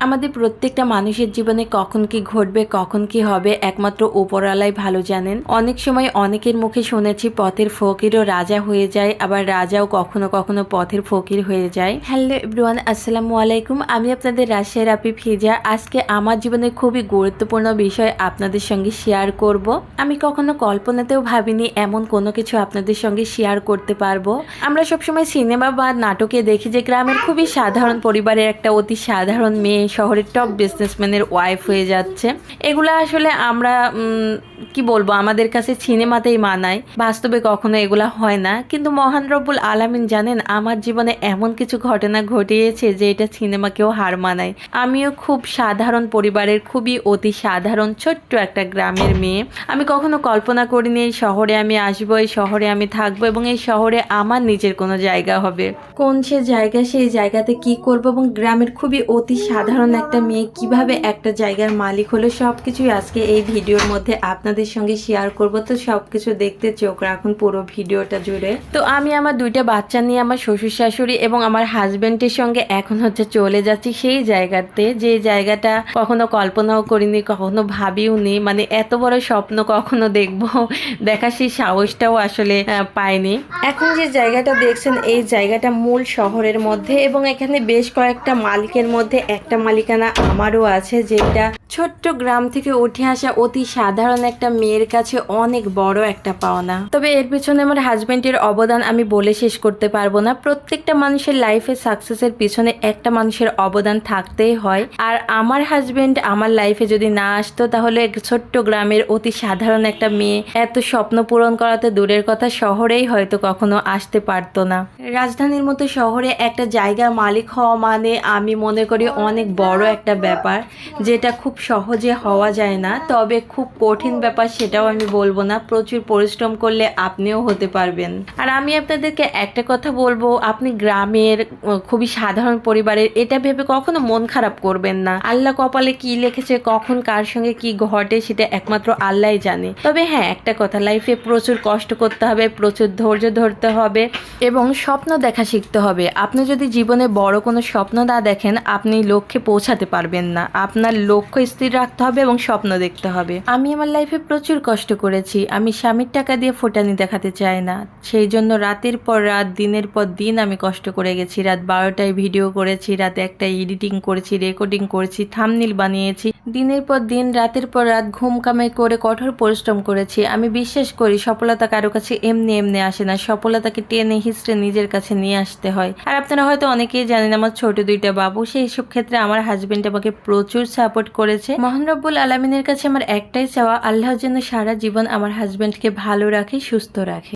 আমাদের প্রত্যেকটা মানুষের জীবনে কখন কি ঘটবে, কখন কি হবে, একমাত্র উপরওয়ালাই ভালো জানেন। অনেক সময় অনেকের মুখে শুনেছি পথের ফকিরও রাজা হয়ে যায়, আবার রাজাও কখনো কখনো পথের ফকির হয়ে যায়। হ্যালো এভরিওয়ান, আসসালামু আলাইকুম। আমি আপনাদের রাজশাহীর আপি ফিজা। আজকে আমার জীবনে খুবই গুরুত্বপূর্ণ বিষয় আপনাদের সঙ্গে শেয়ার করব। আমি কখনো কল্পনাতেও ভাবিনি এমন কোনো কিছু আপনাদের সঙ্গে শেয়ার করতে পারব। আমরা সবসময় সিনেমা বা নাটকে দেখি যে গ্রামের খুবই সাধারণ পরিবারের একটা অতি সাধারণ মেয়ে শহরের টপ বিজনেসম্যানের ওয়াইফ হয়ে যাচ্ছে। এগুলো আসলে আমরা কি বলব, আমাদের কাছে সিনেমাতেই মানায়। বাস্তবে কখনো এগুলা হয় না। কিন্তু মহান রব্বুল আলামিন জানেন, আমার জীবনে এমন কিছু ঘটনা ঘটিয়েছে যে এটা সিনেমাকেও হার মানায়। আমিও খুব সাধারণ পরিবারের, খুবই অতি সাধারণ, ছোট্ট একটা গ্রামের মেয়ে। আমি কখনো কল্পনা করিনি, এই শহরে আমি আসব, এই শহরে আমি থাকব এবং এই শহরে আমার নিজের কোনো জায়গা হবে। কোন সে জায়গা, সেই জায়গাতে কি করব এবং গ্রামের খুবই অতি সাধারণ একটা মেয়ে কীভাবে একটা জায়গার মালিক হলো সব কিছুই আজকে এই ভিডিওর মধ্যে আপনাদের সঙ্গে শেয়ার করব। তো সবকিছু দেখতে চোখ রাখুন পুরো ভিডিওটা জুড়ে। তো আমি আমার দুইটা বাচ্চা নিয়ে আমার শ্বশুর শাশুড়ি এবং আমার হাজবেন্ডের সঙ্গে এখন হচ্ছে চলে যাচ্ছি সেই জায়গাতে। যে জায়গাটা কখনো কল্পনাও করিনি, কখনো ভাবিও নি। মানে এত বড় স্বপ্ন কখনো দেখব। দেখা সেই সাহসটাও আসলে পাইনি। এখন যে জায়গাটা দেখছেন, এই জায়গাটা মূল শহরের মধ্যে এবং এখানে বেশ কয়েকটা মালিকের মধ্যে একটা মালিকানা আমারও আছে যেটা ছোট্ট গ্রাম থেকে উঠে আসা অতি সাধারণ একটা মেয়ের কাছে অনেক বড় একটা পাওনা। তবে এর পিছনে আমার হাজবেন্ডের অবদান আমি বলে শেষ করতে পারব না। প্রত্যেকটা মানুষের লাইফে সাকসেসের পিছনে একটা মানুষের অবদান থাকতেই হয়। আর আমার হাজবেন্ড আমার লাইফে যদি না আসতো, তাহলে ছোট্ট গ্রামের অতি সাধারণ একটা মেয়ে এত স্বপ্ন পূরণ করাতে দূরের কথা শহরেই হয়তো কখনো আসতে পারতো না। রাজধানীর মতো শহরে একটা জায়গার মালিক হওয়া মানে আমি মনে করি অনেক বড় একটা ব্যাপার যেটা খুব সহজে হওয়া যায় না, তবে খুব কঠিন ব্যাপার সেটাও আমি বলব না। প্রচুর পরিশ্রম করলে আপনিও হতে পারবেন। আর আমি আপনাদেরকে একটা কথা বলব, আপনি গ্রামের খুবই সাধারণ পরিবারের, এটা ভেবে কখনো মন খারাপ করবেন না। আল্লাহ কপালে কি লিখেছে, কখন কার সঙ্গে কি ঘটে সেটা একমাত্র আল্লাহই জানে। তবে হ্যাঁ একটা কথা লাইফে প্রচুর কষ্ট করতে হবে, প্রচুর ধৈর্য ধরতে হবে এবং স্বপ্ন দেখা শিখতে হবে। আপনি যদি জীবনে বড় কোনো স্বপ্ন না দেখেন, আপনি লক্ষ্যে পৌঁছাতে পারবেন না। আপনার লক্ষ্য স্থির রাখতে হবে এবং স্বপ্ন দেখতে হবে। আমি আমার লাইফে প্রচুর কষ্ট করেছি। আমি স্বামীর টাকা দিয়ে ফোটানি দেখাতে চাই না। সেই জন্য রাতের পর রাত, দিনের পর দিন আমি কষ্ট করে গেছি। রাত বারোটায় ভিডিও করেছি, রাত একটা এডিটিং করেছি রেকর্ডিং করেছি থামনিল বানিয়েছি। দিনের পর দিন, রাতের পর রাত ঘুম কামাই করে কঠোর পরিশ্রম করেছি। আমি বিশ্বাস করি সফলতা কারও কাছে এমনি এমনি আসে না। সফলতাকে টেনে হিস্ট্রে নিজের কাছে নিয়ে আসতে হয়। আর আপনারা হয়তো অনেকেই জানেন, আমার ছোট দুইটা বাবু সেই সব ক্ষেত্রে আমার হাজবেন্ড আমাকে প্রচুর সাপোর্ট করেছে। মহান রব্বুল আলমিনের কাছে আমার একটাই চাওয়া, আল্লাহ যেন সারা জীবন আমার হাজবেন্ডকে ভালো রাখে, সুস্থ রাখে।